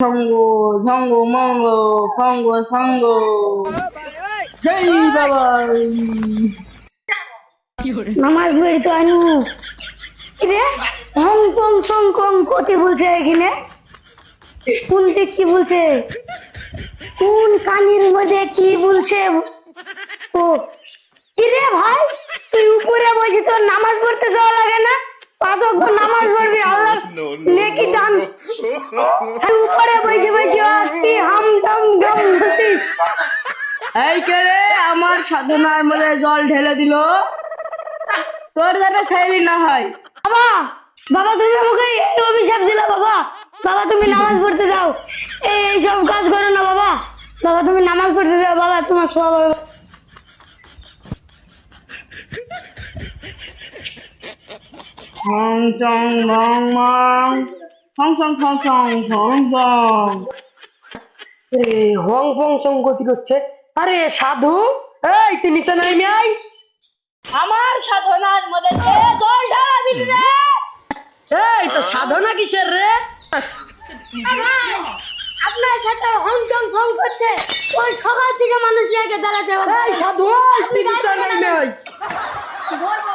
সঙ্গ সঙ্গ মঙ্গ সঙ্গ সঙ্গ জয় বাবা নামাজ পড়ি তো আনু। রে হংকং সংকং কতি বলছে এখানে? কোন দিক কি বলছে? কোন কানির মধ্যে কি বলছে? ও কি রে ভাই? তুই উপরে বসে তোর নামাজ পড়তে যাওয়া লাগে না? ওয়াক্ত নামাজ পড়বি উপরে বসে বসে আসছি হাম দম এই কে রে? আমার সাধনার মধ্যে জল ঢেলে দিল। তোর যাতে ছেলে না হয়। বাবা বাবা তুমি আমাকে এই অভিশাপ দিলা বাবা। বাবা তুমি নামাজ পড়তে যাও। এই সব কাজ করো না বাবা। বাবা তুমি নামাজ পড়তে যাও বাবা তোমার সব হং চং মং মং। হং ফং সংগতি হচ্ছে আরে সাধু এই তুই নিচে নামি আই আমার সাধনার মধ্যে জল ঢালা দিল রে এই তো সাধনা কিসের রে আপনার সাথে হং চং ফং করছে ওই সকাল থেকে মানুষ ইয়াকে জ্বালাচ্ছে এই সাধু তুই নিচে নামি আই ধরবো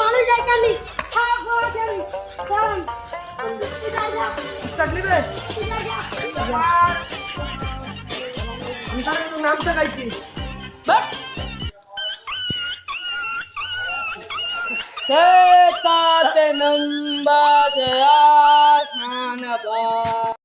মানুষ এখানে সব হয়ে যাবে দাঁড়ান। স্টার্ট নেবে? নামটা গাইছি সে তাতে নম্বা সে আসান